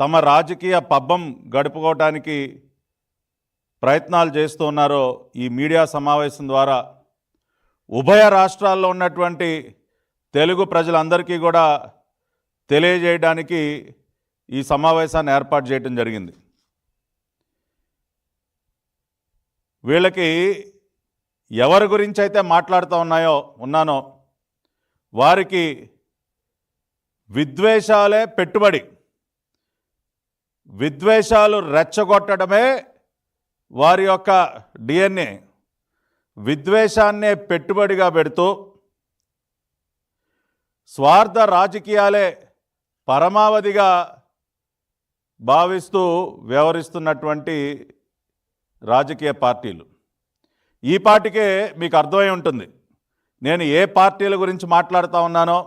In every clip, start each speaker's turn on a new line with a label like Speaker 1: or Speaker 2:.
Speaker 1: తమ రాజకీయ పబ్బం గడుపుకోవటానికి ప్రయత్నాలు చేస్తున్నారో ఈ మీడియా సమావేశం ద్వారా ఉభయ రాష్ట్రాల్లో ఉన్నటువంటి తెలుగు ప్రజలందరికీ కూడా తెలియజేయడానికి ఈ సమావేశాన్ని ఏర్పాటు చేయడం జరిగింది. వీళ్ళకి ఎవరి గురించి అయితే మాట్లాడుతూ ఉన్నాయో ఉన్నానో వారికి విద్వేషాలే పెట్టుబడి విద్వేషాలు రెచ్చగొట్టడమే వారి యొక్క డిఎన్ఏ. విద్వేషాన్నే పెట్టుబడిగా పెడుతూ స్వార్థ రాజకీయాలే పరమావధిగా భావిస్తూ వ్యవహరిస్తున్నటువంటి రాజకీయ పార్టీలు. ఈ పాటికే మీకు అర్థమై ఉంటుంది. నేను ఏ పార్టీల గురించి మాట్లాడుతూ ఉన్నానో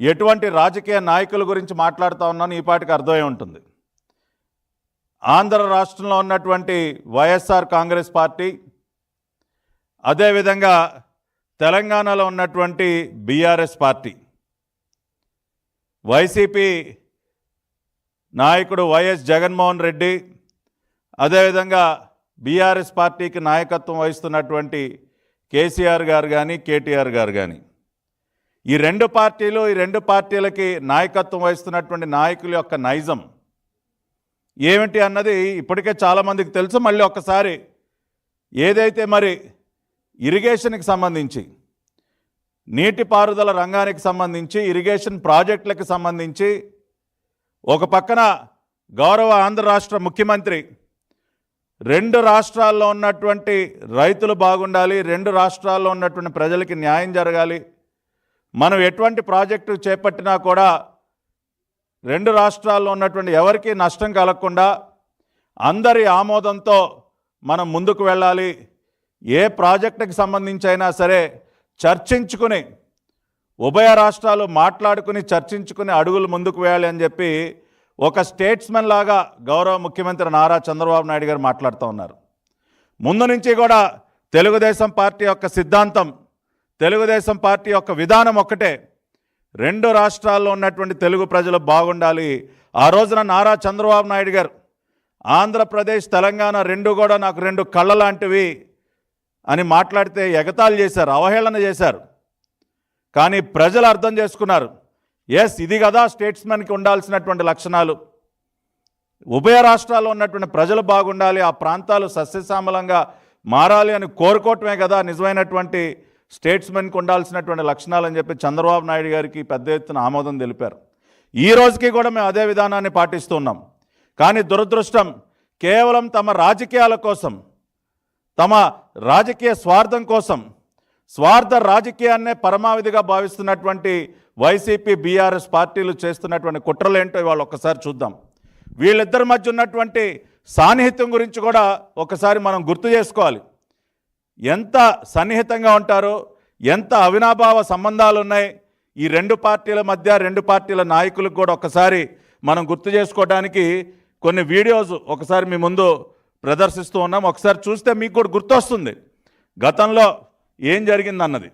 Speaker 1: ఎటువంటి రాజకీయ నాయకుల గురించి మాట్లాడుతూ ఉన్నానో ఈ పాటికి అర్థమై ఉంటుంది. ఆంధ్ర రాష్ట్రంలో ఉన్నటువంటి వైఎస్ఆర్ కాంగ్రెస్ పార్టీ అదేవిధంగా తెలంగాణలో ఉన్నటువంటి బీఆర్ఎస్ పార్టీ. వైసీపీ నాయకుడు వైఎస్ జగన్మోహన్ రెడ్డి అదేవిధంగా బీఆర్ఎస్ పార్టీకి నాయకత్వం వహిస్తున్నటువంటి కేసీఆర్ గారు కానీ కేటీఆర్ గారు కానీ ఈ రెండు పార్టీలు ఈ రెండు పార్టీలకి నాయకత్వం వహిస్తున్నటువంటి నాయకుల యొక్క నైజం ఏమిటి అన్నది ఇప్పటికే చాలామందికి తెలుసు. మళ్ళీ ఒక్కసారి ఏదైతే మరి ఇరిగేషన్కి సంబంధించి నీటిపారుదల రంగానికి సంబంధించి ఇరిగేషన్ ప్రాజెక్టులకు సంబంధించి ఒక పక్కన గౌరవ ఆంధ్ర రాష్ట్ర ముఖ్యమంత్రి రెండు రాష్ట్రాల్లో ఉన్నటువంటి రైతులు బాగుండాలి రెండు రాష్ట్రాల్లో ఉన్నటువంటి ప్రజలకి న్యాయం జరగాలి. మనం ఎటువంటి ప్రాజెక్టు చేపట్టినా కూడా రెండు రాష్ట్రాల్లో ఉన్నటువంటి ఎవరికీ నష్టం కలగకుండా అందరి ఆమోదంతో మనం ముందుకు వెళ్ళాలి. ఏ ప్రాజెక్టుకి సంబంధించి అయినా సరే చర్చించుకుని ఉభయ రాష్ట్రాలు మాట్లాడుకుని చర్చించుకుని అడుగులు ముందుకు వేయాలి అని చెప్పి ఒక స్టేట్స్మెన్ లాగా గౌరవ ముఖ్యమంత్రి నారా చంద్రబాబు నాయుడు గారు మాట్లాడుతూ ఉన్నారు. ముందు నుంచి కూడా తెలుగుదేశం పార్టీ యొక్క సిద్ధాంతం తెలుగుదేశం పార్టీ యొక్క విధానం ఒక్కటే. రెండు రాష్ట్రాల్లో ఉన్నటువంటి తెలుగు ప్రజలు బాగుండాలి. ఆ రోజున నారా చంద్రబాబు నాయుడు గారు ఆంధ్రప్రదేశ్ తెలంగాణ రెండు కూడా నాకు రెండు కళ్ళ లాంటివి అని మాట్లాడితే ఎగతాళి చేశారు అవహేళన చేశారు. కానీ ప్రజలు అర్థం చేసుకున్నారు ఎస్ ఇది కదా స్టేట్స్మెన్కి ఉండాల్సినటువంటి లక్షణాలు. ఉభయ రాష్ట్రాల్లో ఉన్నటువంటి ప్రజలు బాగుండాలి ఆ ప్రాంతాలు సస్యశ్యామలంగా మారాలి అని కోరుకోవటమే కదా నిజమైనటువంటి స్టేట్స్మెన్కి ఉండాల్సినటువంటి లక్షణాలు అని చెప్పి చంద్రబాబు నాయుడు గారికి పెద్ద ఎత్తున ఆమోదం తెలిపారు. ఈ రోజుకి కూడా మేము అదే విధానాన్ని పాటిస్తున్నాం కానీ దురదృష్టం కేవలం తమ రాజకీయాల కోసం తమ రాజకీయ స్వార్థం కోసం స్వార్థ రాజకీయాన్నే పరమావధిగా భావిస్తున్నటువంటి వైసీపీ బీఆర్ఎస్ పార్టీలు చేస్తున్నటువంటి కుట్రలేంటో ఇవాళ ఒక్కసారి చూద్దాం. వీళ్ళిద్దరి మధ్య ఉన్నటువంటి సాన్నిహిత్యం గురించి కూడా ఒకసారి మనం గుర్తు చేసుకోవాలి. ఎంత సన్నిహితంగా ఉంటారో ఎంత అవినాభావ సంబంధాలు ఉన్నాయి ఈ రెండు పార్టీల మధ్య రెండు పార్టీల నాయకులకు కూడా ఒకసారి మనం గుర్తు చేసుకోవడానికి కొన్ని వీడియోస్ ఒకసారి మీ ముందు ప్రదర్శిస్తూ ఉన్నాం. ఒకసారి చూస్తే మీకు కూడా గుర్తొస్తుంది. గతంలో ఏం జరిగిందన్నది.